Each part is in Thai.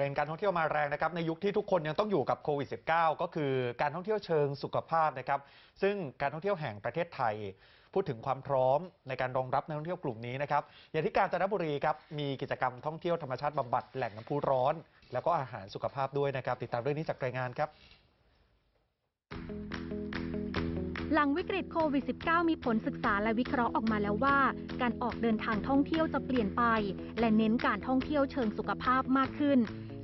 รนด์การท่องเที่ยวมาแรงนะครับในยุคที่ทุกคนยังต้องอยู่กับโควิด -19 ก็คือการท่องเที่ยวเชิงสุขภาพนะครับซึ่งการท่องเที่ยวแห่งประเทศไทย พูดถึงความพร้อมในการรองรับนักท่องเที่ยวกลุ่มนี้นะครับอย่างที่กาญจนบุรีครับมีกิจกรรมท่องเที่ยวธรรมชาติบำบัดแหล่งน้ำพุร้อน แล้วก็อาหารสุขภาพด้วยนะครับ ติดตามเรื่องนี้จากรายงานครับหลังวิกฤตโควิด -19 มีผลศึกษาและวิเคราะห์ออกมาแล้วว่า การออกเดินทางท่องเที่ยวจะเปลี่ยนไป และเน้นการท่องเที่ยวเชิงสุขภาพมากขึ้น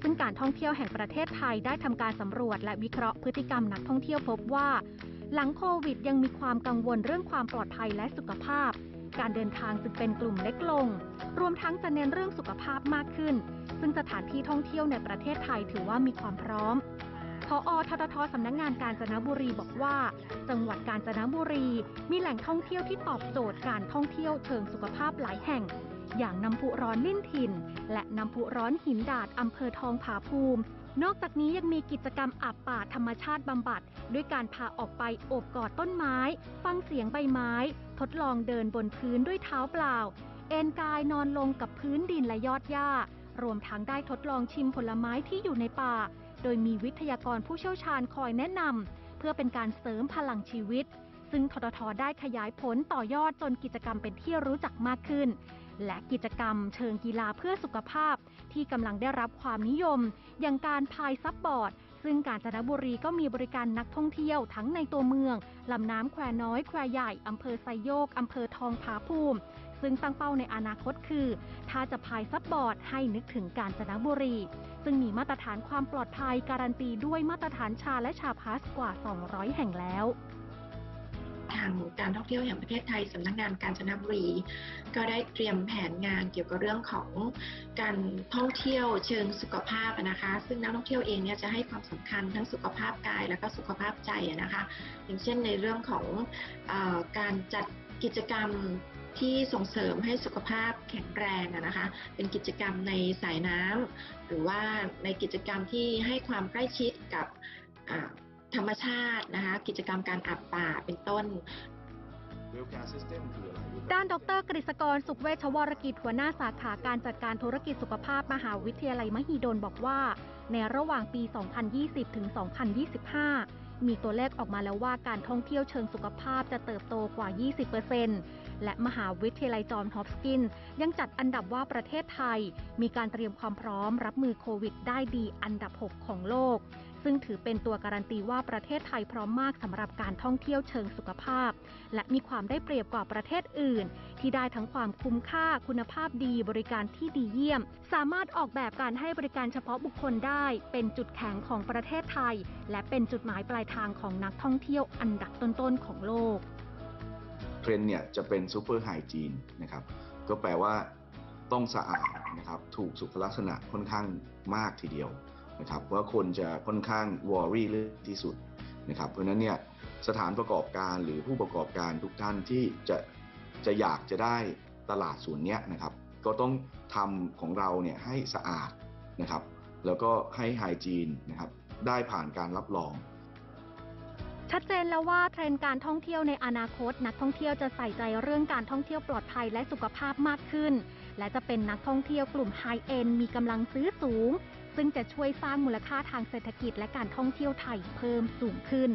ซึ่งการท่องเที่ยวแห่งประเทศไทยได้ทำการสำรวจและวิเคราะห์พฤติกรรมนักท่องเที่ยวพบว่า หลังโควิดยังมีความกังวลเรื่องความปลอดภัยและสุขภาพ การเดินทางจึงเป็นกลุ่มเล็กลง รวมทั้งจะเน้นเรื่องสุขภาพมากขึ้น ซึ่งสถานที่ท่องเที่ยวในประเทศไทยถือว่ามีความพร้อมพอทททสำนักงงานกาญจนบุรีบอกว่า จังหวัดกาญจนบุรี มีแหล่งท่องเที่ยวที่ตอบโจทย์การท่องเที่ยวเชิงสุขภาพหลายแห่ง อย่างน้ำพุร้อนลิ่นถิ่น และน้ำพุร้อนหินดาดอำเภอทองผาภูมิ นอกจากนี้ยังมีกิจกรรมอาบป่าธรรมชาติบำบัด ด้วยการพาออกไปโอบกอดต้นไม้ ฟังเสียงใบไม้ ทดลองเดินบนพื้นด้วยเท้าเปล่า เอนกายนอนลงกับพื้นดินและยอดหญ้ารวมทั้งได้ทดลองชิมผลไม้ที่อยู่ในป่า โดยมีวิทยากรผู้เชี่ยวชาญคอยแนะนำเพื่อเป็นการเสริมพลังชีวิต ซึ่งทททได้ขยายผลต่อยอดจนกิจกรรมเป็นที่รู้จักมากขึ้น และกิจกรรมเชิงกีฬาเพื่อสุขภาพ ที่กำลังได้รับความนิยม อย่างการพายซับบอร์ด ซึ่งกาญจนบุรีก็มีบริการนักท่องเที่ยวทั้งในตัวเมืองลำน้ำแควน้อยแควใหญ่อำเภอไซโยกอำเภอทองผาภูมิ ซึ่งตั้งเป้าในอนาคตคือ ถ้าจะพายซับบอร์ดให้นึกถึงกาญจนบุรีซึ่งมีมาตรฐานความปลอดภัยการันตีด้วยมาตรฐานชาและชาพัสกว่า 200 แห่งแล้ว ทางการท่องเที่ยวแห่งประเทศไทยสำนักงานกาญจนบุรี ก็ได้เตรียมแผนงานเกี่ยวกับเรื่องของการท่องเที่ยวเชิงสุขภาพนะคะ ซึ่งนักท่องเที่ยวเองเนี่ยจะให้ความสำคัญทั้งสุขภาพกายและก็สุขภาพใจนะคะ อย่างเช่นในเรื่องของอการจัดกิจกรรมที่ส่งเสริมให้สุขภาพแข็งแรงนะคะ เป็นกิจกรรมในสายน้ำหรือว่าในกิจกรรมที่ให้ความใกล้ชิดกับ ธรรมชาตินะคะ กิจกรรมการอาบป่าเป็นต้นด้านดรกฤษกร สุขเวชวรกิจหัวหน้าสาขาการจัดการธุรกิจสุขภาพมหาวิทยาลัยมหิดลบอกว่า ในระหว่างปี 2020 ถึง 2025 มีตัวเลขออกมาแล้วว่าการท่องเที่ยวเชิงสุขภาพจะเติบโตกว่า 20%และมหาวิทยาลัยจอห์นฮอปกินส์ยังจัดอันดับว่าประเทศไทย มีการเตรียมความพร้อมรับมือโควิดได้ดีอันดับ 6 ของโลก ซึ่งถือเป็นตัวการันตีว่าประเทศไทยพร้อมมากสำหรับการท่องเที่ยวเชิงสุขภาพ และมีความได้เปรียบกว่าประเทศอื่น ที่ได้ทั้งความคุ้มค่าคุณภาพดีบริการที่ดีเยี่ยม สามารถออกแบบการให้บริการเฉพาะบุคคลได้ เป็นจุดแข็งของประเทศไทย และเป็นจุดหมายปลายทางของนักท่องเที่ยวอันดับต้นๆของโลกเทรนเนี่ยจะเป็นซูเปอร์ไฮจีนนะครับก็แปลว่าต้องสะอาดนะครับถูกสุขลักษณะค่อนข้างมากทีเดียว นะครับว่าคนจะค่อนข้างวอรี่เรื่องที่สุดนะครับเพราะฉะนั้นเนี่ยสถานประกอบการหรือผู้ประกอบการทุกท่านที่จะจะอยากจะได้ตลาดส่วนนี้นะครับ ก็ต้องทำของเราเนี่ยให้สะอาดนะครับ แล้วก็ให้ไฮจีนนะครับได้ผ่านการรับรอง ชัดเจนแล้วว่าเทรนด์การท่องเที่ยวในอนาคต นักท่องเที่ยวจะใส่ใจเรื่องการท่องเที่ยวปลอดภัยและสุขภาพมากขึ้น และจะเป็นนักท่องเที่ยวกลุ่มไฮเอ็นมีกำลังซื้อสูง ซึ่งจะช่วยสร้างมูลค่าทางเศรษฐกิจและการท่องเที่ยวไทยเพิ่มสูงขึ้น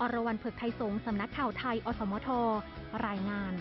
อรวรรณเผือกไทยสงฆ์สำนักข่าวไทย อสมท รายงาน